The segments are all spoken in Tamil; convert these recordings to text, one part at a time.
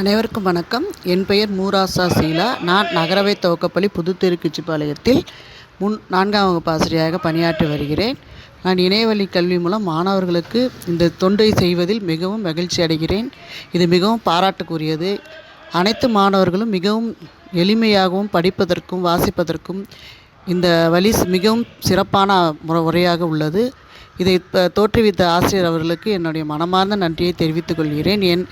அனைவருக்கும் வணக்கம். என் பெயர் மூராசா சீலா. நான் நகரவை துவக்கப்பள்ளி புதுத்தெருக்கச்சிபாளையத்தில் முன் நான்காம் வகுப்பு ஆசிரியராக பணியாற்றி வருகிறேன். நான் இணையவழி கல்வி மூலம் மாணவர்களுக்கு இந்த தொண்டை செய்வதில் மிகவும் மகிழ்ச்சி அடைகிறேன். இது மிகவும் பாராட்டுக்குரியது. அனைத்து மாணவர்களும் மிகவும் எளிமையாகவும் படிப்பதற்கும் வாசிப்பதற்கும் இந்த வழி மிகவும் சிறப்பான முறை முறையாக உள்ளது. இதை தோற்றுவித்த ஆசிரியர் அவர்களுக்கு என்னுடைய மனமார்ந்த நன்றியை தெரிவித்துக் கொள்கிறேன். என்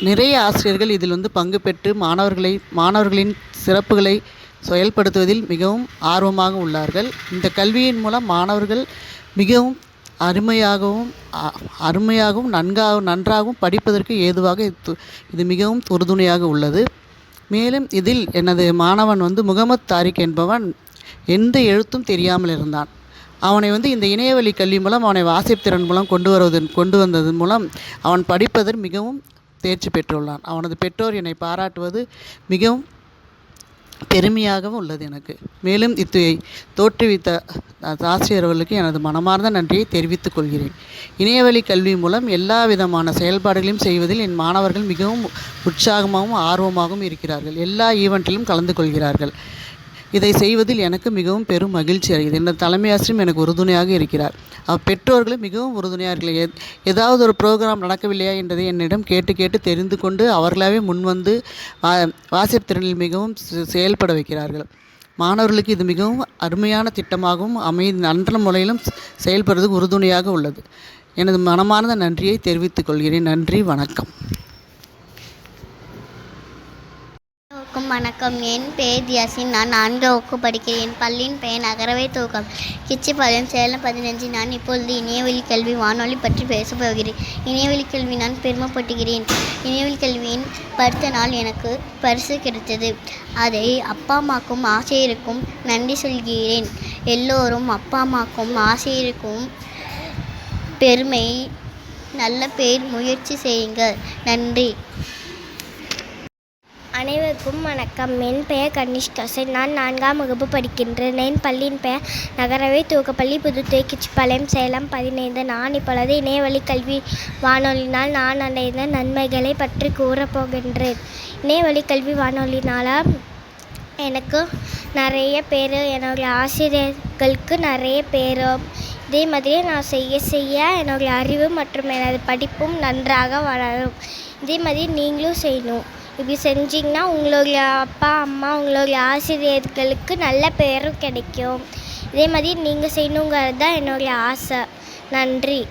நிறைய ஆசிரியர்கள் இதில் வந்து பங்கு பெற்று மாணவர்களை மாணவர்களின் சிறப்புகளை செயல்படுத்துவதில் மிகவும் ஆர்வமாக உள்ளார்கள். இந்த கல்வியின் மூலம் மாணவர்கள் மிகவும் அருமையாகவும் அ- அருமையாகவும் நன்காக நன்றாகவும் படிப்பதற்கு ஏதுவாக இது மிகவும் உறுதுணையாக உள்ளது. மேலும் இதில் எனது மாணவன் வந்து முகமது தாரிக் என்பவன் எந்த எழுத்தும் தெரியாமல் இருந்தான். அவனை வந்து இந்த இணையவழி கல்வி மூலம் அவனை வாசிப்பு திறன் மூலம் கொண்டு வருவதன் கொண்டு வந்ததன் மூலம் அவன் படிப்பதில் மிகவும் தேர்ச்சி பெற்றுள்ளான். அவனது பெற்றோர் என்னை பாராட்டுவது மிகவும் பெருமையாகவும் உள்ளது எனக்கு. மேலும் இதை தோற்றுவித்த ஆசிரியர்களுக்கு ஆசிரியர் அவர்களுக்கு எனது மனமார்ந்த நன்றியை தெரிவித்துக் கொள்கிறேன். இணையவழி கல்வி மூலம் எல்லா விதமான செயல்பாடுகளையும் செய்வதில் என் மாணவர்கள் மிகவும் உற்சாகமாகவும் ஆர்வமாகவும் இருக்கிறார்கள். எல்லா ஈவெண்ட்டிலும் கலந்து கொள்கிறார்கள். இதை செய்வதில் எனக்கு மிகவும் பெரும் மகிழ்ச்சி அடைகிறது. எனது தலைமை ஆசிரியம் எனக்கு உறுதுணையாக இருக்கிறார். பெற்றோர்களும் மிகவும் உறுதுணையாக இருக்கிறார். ஏதாவது ஒரு ப்ரோக்ராம் நடக்கவில்லையா என்பதை என்னிடம் கேட்டு கேட்டு தெரிந்து கொண்டு அவர்களாகவே முன்வந்து வா வாசிப்பு திறனில் மிகவும் செ- செயல்பட வைக்கிறார்கள். மாணவர்களுக்கு இது மிகவும் அருமையான திட்டமாகவும் அமை நன்ற முறையிலும் செயல்படுறதுக்கு உறுதுணையாக உள்ளது. எனது மனமார்ந்த நன்றியை தெரிவித்துக் கொள்கிறேன். நன்றி வணக்கம் அனைவருக்கும் வணக்கம். என் பெயர் தியாசின் நான் நான்கு வகுப்பு படிக்கிறேன். என் பள்ளியின் பெயர் நகரவை தூக்கம். கிச்சிப்பாளையம் சேலம் பதினஞ்சு. நான் இப்பொழுது இணையவெளி கல்வி வானொலி பற்றி பேசப் போகிறேன். கல்வி நான் பெருமைப்பட்டுகிறேன் இணையவெளி கல்வியின் படுத்த நாள் எனக்கு பரிசு கிடைத்தது. அதை அப்பா அம்மாக்கும் ஆசிரியருக்கும் நன்றி சொல்கிறேன். எல்லோரும் அப்பா அம்மாக்கும் ஆசிரியருக்கும் பெருமை. நல்ல பேர் முயற்சி செய்யுங்கள். நன்றி. அனைவருக்கும் வணக்கம். என் பெயர் கனிஷ்கா. சென் நான் நான்காம் வகுப்பு படிக்கின்றேன். என் பள்ளியின் பெயர் நகரவை துவக்கப்பள்ளி புதுத்துறை கிச்சிப்பாளையம் சேலம். பதினைந்து. நான் இப்பொழுது இணையவழி கல்வி வானொலினால் நான் அடைந்த நன்மைகளை பற்றி கூறப்போகின்றேன் இணையவழி கல்வி வானொலினால் எனக்கு நிறைய பேர் என்னுடைய ஆசிரியர்களுக்கு நிறைய பேர். இதே மாதிரி நான் செய்ய செய்ய என்னுடைய அறிவு மற்றும் எனது படிப்பும் நன்றாக வளரும். இதே மாதிரி நீங்களும் செய்யணும். இப்படி செஞ்சிங்கன்னா உங்களுடைய அப்பா அம்மா உங்களுடைய ஆசிரியர்களுக்கு நல்ல பேரும் கிடைக்கும். இதே மாதிரி நீங்கள் செய்யணுங்கிறது தான் என்னுடைய ஆசை. நன்றி.